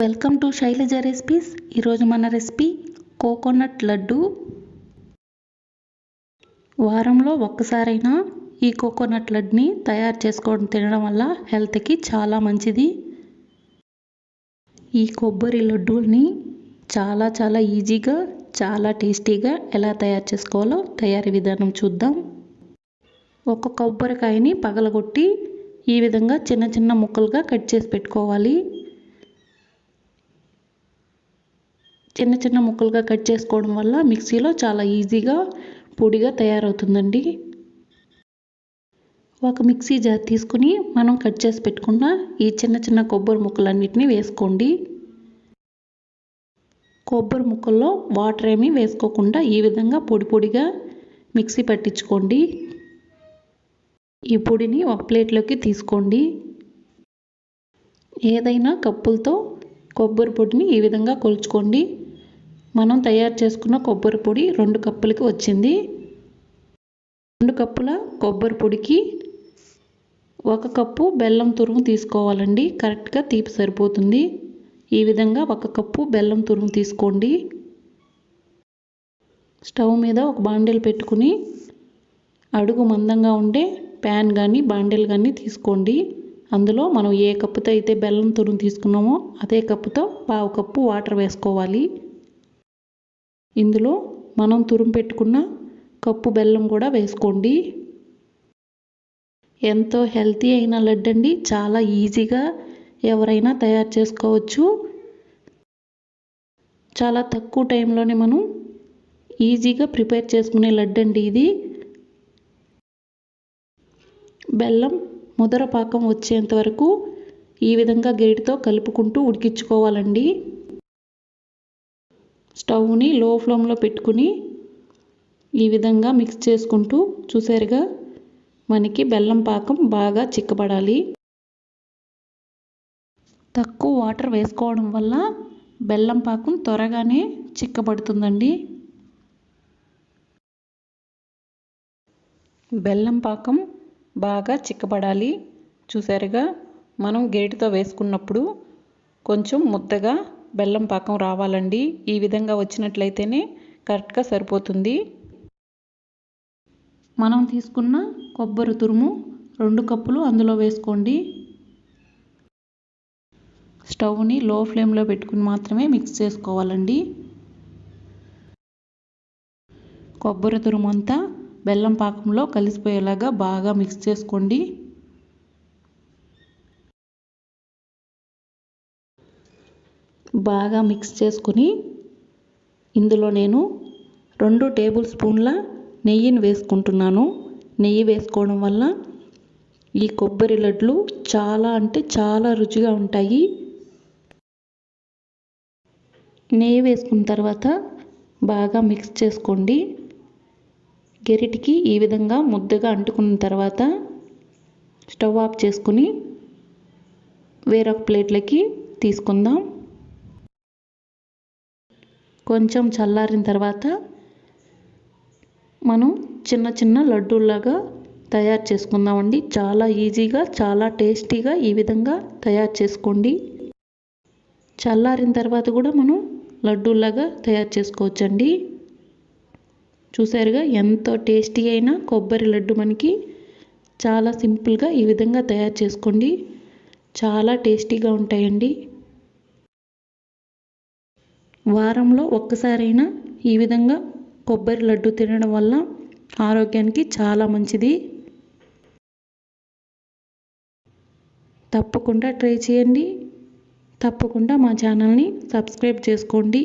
Welcome to Shailaja recipes. ఈరోజు మన recipe coconut laddu. వారంలో ఒక్కసారైనా ఈ కోకోనట్ లడ్డుని తయారు చేసుకోవడం తినడం వల్ల హెల్త్కి చాలా మంచిది. ఈ కొబ్బరి లడ్డుల్ని చాలా చాలా ఈజీగా చాలా టేస్టీగా ఎలా తయారు చేసుకోవాలో తయారీ విధానం చూద్దాం. ఒక కొబ్బరికాయని పగలగొట్టి ఈ విధంగా చిన్న చిన్న ముక్కలుగా కట్ చేసి పెట్టుకోవాలి. చిన్న చిన్న ముక్కలుగా కట్ చేసుకోవడం వల్ల మిక్సీలో చాలా ఈజీగా పొడిగా తయారవుతుందండి. ఒక మిక్సీ జార్ తీసుకుని మనం కట్ చేసి పెట్టుకున్న ఈ చిన్న చిన్న కొబ్బరి ముక్కలన్నిటిని వేసుకోండి. కొబ్బరి ముక్కల్లో వాటర్ ఏమీ వేసుకోకుండా ఈ విధంగా పొడి పొడిగా మిక్సీ పట్టించుకోండి. ఈ పొడిని ఒక ప్లేట్లోకి తీసుకోండి. ఏదైనా కప్పులతో కొబ్బరి పొడిని ఈ విధంగా కొలుచుకోండి. మనం తయారు చేసుకున్న కొబ్బరి పొడి రెండు కప్పులకి వచ్చింది. రెండు కప్పుల కొబ్బరి పొడికి ఒక కప్పు బెల్లం తురుము తీసుకోవాలండి. కరెక్ట్గా తీపి సరిపోతుంది. ఈ విధంగా ఒక కప్పు బెల్లం తురుము తీసుకోండి. స్టవ్ మీద ఒక బాండెలు పెట్టుకుని అడుగు మందంగా ఉండే ప్యాన్ కానీ బాండెలు కానీ తీసుకోండి. అందులో మనం ఏ కప్పుతో అయితే బెల్లం తురుము తీసుకున్నామో అదే కప్పుతో పావు కప్పు వాటర్ వేసుకోవాలి. ఇందులో మనం తురుము పెట్టుకున్న కప్పు బెల్లం కూడా వేసుకోండి. ఎంతో హెల్తీ అయిన లడ్డు అండి. చాలా ఈజీగా ఎవరైనా తయారు చేసుకోవచ్చు. చాలా తక్కువ టైంలోనే మనం ఈజీగా ప్రిపేర్ చేసుకునే లడ్డు అండి ఇది. బెల్లం ముదర పాకం వచ్చేంత వరకు ఈ విధంగా గేటుతో కలుపుకుంటూ ఉడికించుకోవాలండి. స్టవ్ని లో ఫ్లేమ్లో పెట్టుకుని ఈ విధంగా మిక్స్ చేసుకుంటూ చూసారుగా మనకి బెల్లం పాకం బాగా చిక్కబడాలి. తక్కువ వాటర్ వేసుకోవడం వల్ల బెల్లం పాకం త్వరగానే చిక్కబడుతుందండి. బెల్లం పాకం బాగా చిక్కబడాలి. చూసారుగా మనం గేటుతో వేసుకున్నప్పుడు కొంచెం ముద్దగా బెల్లం పాకం రావాలండి. ఈ విధంగా వచ్చినట్లయితేనే కరెక్ట్గా సరిపోతుంది. మనం తీసుకున్న కొబ్బరి తురుము రెండు కప్పులు అందులో వేసుకోండి. స్టవ్ని లో ఫ్లేమ్లో పెట్టుకుని మాత్రమే మిక్స్ చేసుకోవాలండి. కొబ్బరి తురుము అంతా బెల్లం పాకంలో కలిసిపోయేలాగా బాగా మిక్స్ చేసుకోండి. బాగా మిక్స్ చేసుకుని ఇందులో నేను రెండు టేబుల్ స్పూన్ల నెయ్యిని వేసుకుంటున్నాను. నెయ్యి వేసుకోవడం వల్ల ఈ కొబ్బరి లడ్లు చాలా అంటే చాలా రుచిగా ఉంటాయి. నెయ్యి వేసుకున్న తర్వాత బాగా మిక్స్ చేసుకోండి. గెరిటికి ఈ విధంగా ముద్దగా అంటుకున్న తర్వాత స్టవ్ ఆఫ్ చేసుకుని వేరొక ప్లేట్లకి తీసుకుందాం. కొంచెం చల్లారిన తర్వాత మనం చిన్న చిన్న లడ్డూలాగా తయారు చేసుకుందామండి. చాలా ఈజీగా చాలా టేస్టీగా ఈ విధంగా తయారు చేసుకోండి. చల్లారిన తర్వాత కూడా మనం లడ్డూలాగా తయారు చేసుకోవచ్చండి. చూసారుగా ఎంతో టేస్టీ అయిన కొబ్బరి లడ్డు మనకి చాలా సింపుల్గా ఈ విధంగా తయారు చేసుకోండి. చాలా టేస్టీగా ఉంటాయండి. వారంలో ఒక్కసారైనా ఈ విధంగా కొబ్బరి లడ్డు తినడం వల్ల ఆరోగ్యానికి చాలా మంచిది. తప్పకుండా ట్రై చేయండి. తప్పకుండా మా ఛానల్ని సబ్స్క్రైబ్ చేసుకోండి.